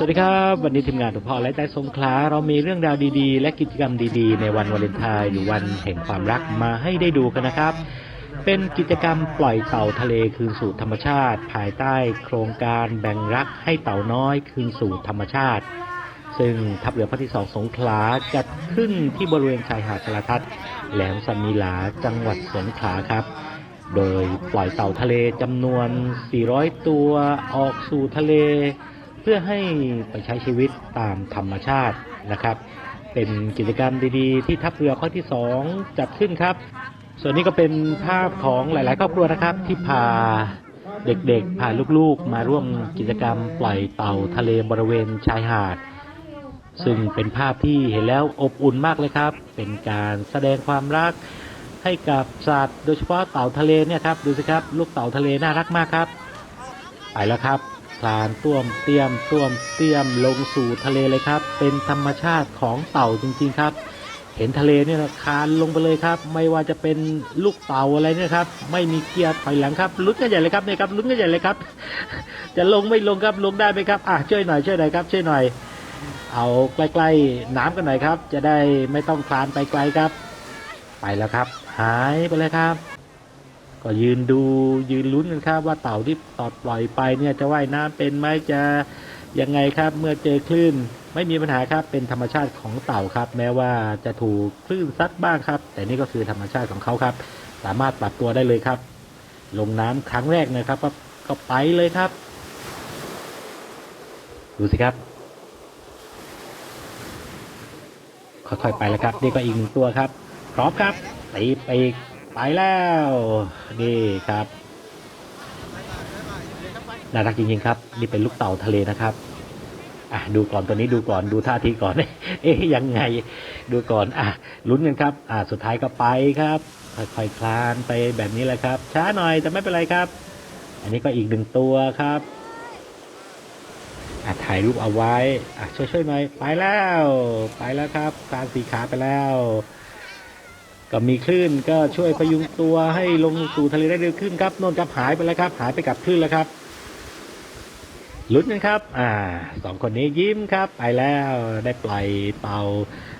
สวัสดีครับ วันนี้ทีมงานถุงพ่อและใจสงขลาเรามีเรื่องราวดีๆ และกิจกรรมดีๆ ในวันวาเลนไทน์หรือวันแห่งความรักมาให้ได้ดูกันนะครับ เป็นกิจกรรมปล่อยเต่าทะเลคืนสู่ธรรมชาติ ภายใต้โครงการแบ่งรักให้เต่าน้อยคืนสู่ธรรมชาติ ซึ่งทัพเรือภาคที่สองสงขลาจัดขึ้นที่บริเวณชายหาดจลทัศน์แหลมสันมิลาจังหวัดสงขลาครับโดยปล่อยเต่าทะเลจำนวน 400 ตัวออกสู่ทะเล พื่อให้ไปใช้ชีวิตตามธรรมชาตินะครับ เป็นกิจกรรมดีๆ ที่ทัพเรือภาคที่ 2 จัดขึ้นครับ ส่วนนี้ก็เป็นภาพของหลาย ๆ ครอบครัวนะครับ ที่พาเด็กๆพาลูกๆ มาร่วมกิจกรรมปล่อยเต่าทะเลบริเวณชายหาด ซึ่งเป็นภาพที่เห็นแล้วอบอุ่นมากเลยครับ เป็นการแสดงความรักให้กับสัตว์โดยเฉพาะเต่าทะเลเนี่ยครับดูสิครับลูกเต่าทะเลน่ารักมากครับ ไปแล้วครับ คลานต้วมเตี้ยมต้วมเตี้ยมลงสู่ทะเลเลยครับ เป็นธรรมชาติของเต่าจริงๆครับ เห็นทะเลเนี่ยนะคานลงไปเลยครับ ไม่ว่าจะเป็นลูกเต่าอะไรเนี่ยครับ ไม่มีเกียร์ถอยหลังครับลุ้นกันใหญ่เลยครับเนี่ยครับลุ้นกันใหญ่เลยครับ จะลงไม่ลงครับลงได้ไหมครับอะช่วยหน่อยช่วยหน่อยครับช่วยหน่อย เอาใกล้ๆน้ำกันหน่อยครับ จะได้ไม่ต้องคลานไปไกลครับ ไปแล้วครับ หายไปเลยครับ ก็ยืนดูยืนลุ้นกันครับว่าเต่าที่ตอดปล่อยไปเนี่ยจะว่ายน้ำเป็นไหมจะยังไงครับ เมื่อเจอคลื่นไม่มีปัญหาครับเป็นธรรมชาติของเต่าครับ แม้ว่าจะถูกคลื่นซัดบ้างครับ แต่นี่ก็คือธรรมชาติของเขาครับ สามารถปรับตัวได้เลยครับ ลงน้ำครั้งแรกนะครับก็ไปเลยครับ ดูสิครับค่อยๆไปแล้วครับ นี่ก็อีกหนึ่งตัวครับพร้อมครับตีไปอีก ไปแล้วนี่ครับน่ารักจริงๆครับ นี่เป็นลูกเต่าทะเลนะครับอะดูก่อนตัวนี้ดูก่อนดูท่าทีก่อน เอ๊ยยังไง ดูก่อนอะลุ้นกันครับ อะสุดท้ายก็ไปครับค่อยๆคลานไปแบบนี้แหละครับ ช้าหน่อยแต่ไม่เป็นไรครับ อันนี้ก็อีกหนึ่งตัวครับอะถ่ายรูปเอาไว้อะช่วยๆหน่อยไปแล้ว ไปแล้วครับคลานสีขาไปแล้ว ก็มีคลื่นก็ช่วยพยุงตัวให้ลงสู่ทะเลได้เร็วขึ้นครับโน่นครับหายไปแล้วครับ หายไปกับคลื่นแล้วครับลุ้นกันครับ อ่าสองคนนี้ยิ้มครับ ไปแล้วได้ปล่อยเต่า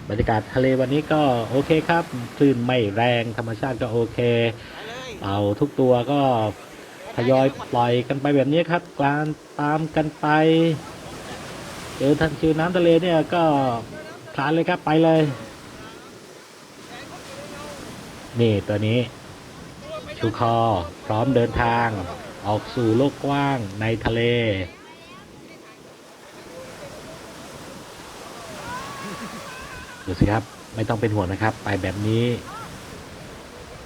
บรรยากาศทะเลวันนี้ก็โอเคครับ คลื่นไม่แรงธรรมชาติก็โอเคเต่าทุกตัวก็ทยอยปล่อยกันไปแบบนี้ครับ กลานตามกันไปเจอทันเจอน้ำทะเลเนี่ยก็คลานเลยครับไปเลย นี่ตัวนี้ ชูคอ พร้อมเดินทาง ออกสู่โลกกว้างในทะเล ดูสิครับ ไม่ต้องเป็นห่วงนะครับ ไปแบบนี้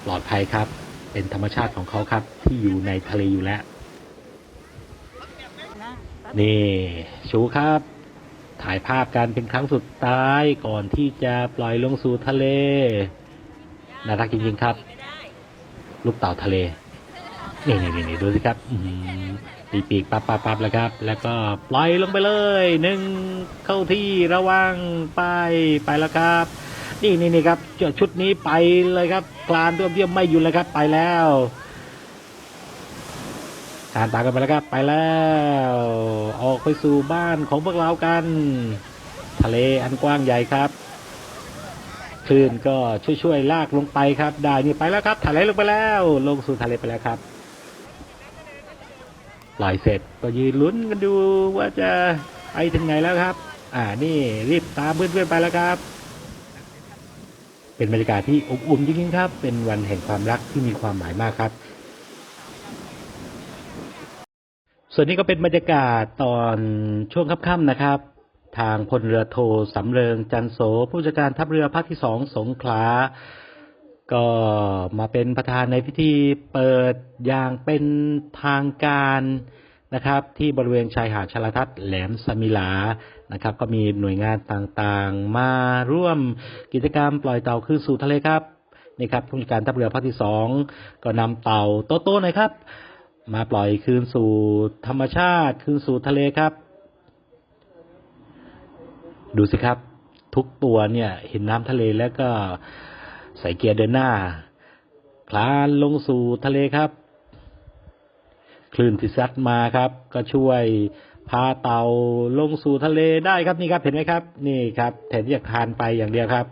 ปลอดภัยครับ เป็นธรรมชาติของเขาครับ ที่อยู่ในทะเลอยู่แล้ว นี่ ชูครับถ่ายภาพกันเป็นครั้งสุดท้ายก่อนที่จะปล่อยลงสู่ทะเล น่ารักจริงๆครับ ลูกเต่าทะเล นี่นี่นี่ดูสิครับปีปีกปับปับปับแล้วครับ แล้วก็ปล่อยลงไปเลยหนึ่งเข้าที่ระวังไปไปแล้วครับนี่นี่นี่ครับชุดนี้ไปเลยครับกลานตัวเยี่ยมไม่หยุดเลยครับ ไปแล้วทานตามกันไปแล้วครับไปแล้ว ออกไปสู่บ้านของพวกเรากัน ทะเลอันกว้างใหญ่ครับ คลื่นก็ช่วยๆลากลงไปครับได้นี่ไปแล้วครับทะเลลงไปแล้ว ลงสู่ทะเลไปแล้วครับปล่อยเสร็จก็ยืนลุ้นกันดูว่าจะไปถึงไหนแล้วครับ อ่านี่รีบตามเพื่อนๆไปแล้วครับ เป็นบรรยากาศที่อบอุ่นจริงๆครับ เป็นวันแห่งความรักที่มีความหมายมากครับ ส่วนนี้ก็เป็นบรรยากาศตอนช่วงค่ำๆนะครับ ทางพลเรือโทสำเริงจันโสผู้จัดการทัพเรือภาคที่สองสงขลา ก็มาเป็นประธานในพิธีเปิดอย่างเป็นทางการนะครับ ที่บริเวณชายหาดชลทัศน์แหลมสมิลานะครับ ก็มีหน่วยงานต่างๆ มาร่วมกิจกรรมปล่อยเต่าคืนสู่ทะเลครับนี่ครับผู้จัดการทัพเรือภาคที่สองก็นำเต่าโตๆหน่อยครับ มาปล่อยคืนสู่ธรรมชาติคืนสู่ทะเลครับ ดูสิครับ ทุกตัวเนี่ย เห็นน้ำทะเลแล้วก็ใส่เกียร์เดินหน้า คลานลงสู่ทะเลครับ คลื่นที่ซัดมาครับ ก็ช่วยพาเต่าลงสู่ทะเลได้ครับนี่ครับเห็นไหมครับ นี่ครับแทนที่จะคานไปอย่างเดียวครับ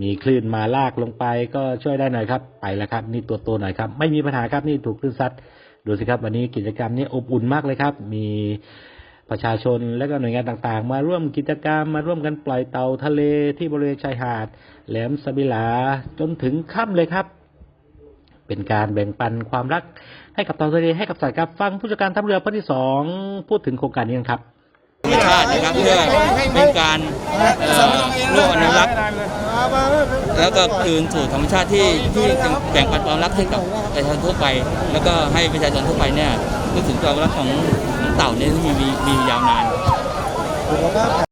มีคลื่นมาลากลงไปก็ช่วยได้หน่อยครับ ไปแล้วครับ นี่ตัวโตหน่อยครับ ไม่มีปัญหาครับนี่ถูกคลื่นซัดดูสิครับ วันนี้กิจกรรมนี้อบอุ่นมากเลยครับ มี ประชาชนและก็หน่วยงานต่างๆ มาร่วมกิจกรรมมาร่วมกันปล่อยเต่าทะเลที่บริเวณชายหาด แหลมสบิลาจนถึงค่ำเลยครับ เป็นการแบ่งปันความรักให้กับเต่าทะเลให้กับสัตว์ครับฟังผู้จัดการทัพเรือภาคที่สองพูดถึงโครงการนี้กันครับ ชาตินะครับเพื่อเป็นการร่วมอนุรักษ์แล้วก็คืนสู่ธรรมชาติที่ที่แบ่งปันความรักให้กับประชาชนทั่วไป แล้วก็ให้ประชาชนทั่วไปเนี่ยรู้ถึงความรักของของเต่าเนี่ยที่มีมียาวนานสุขภาพ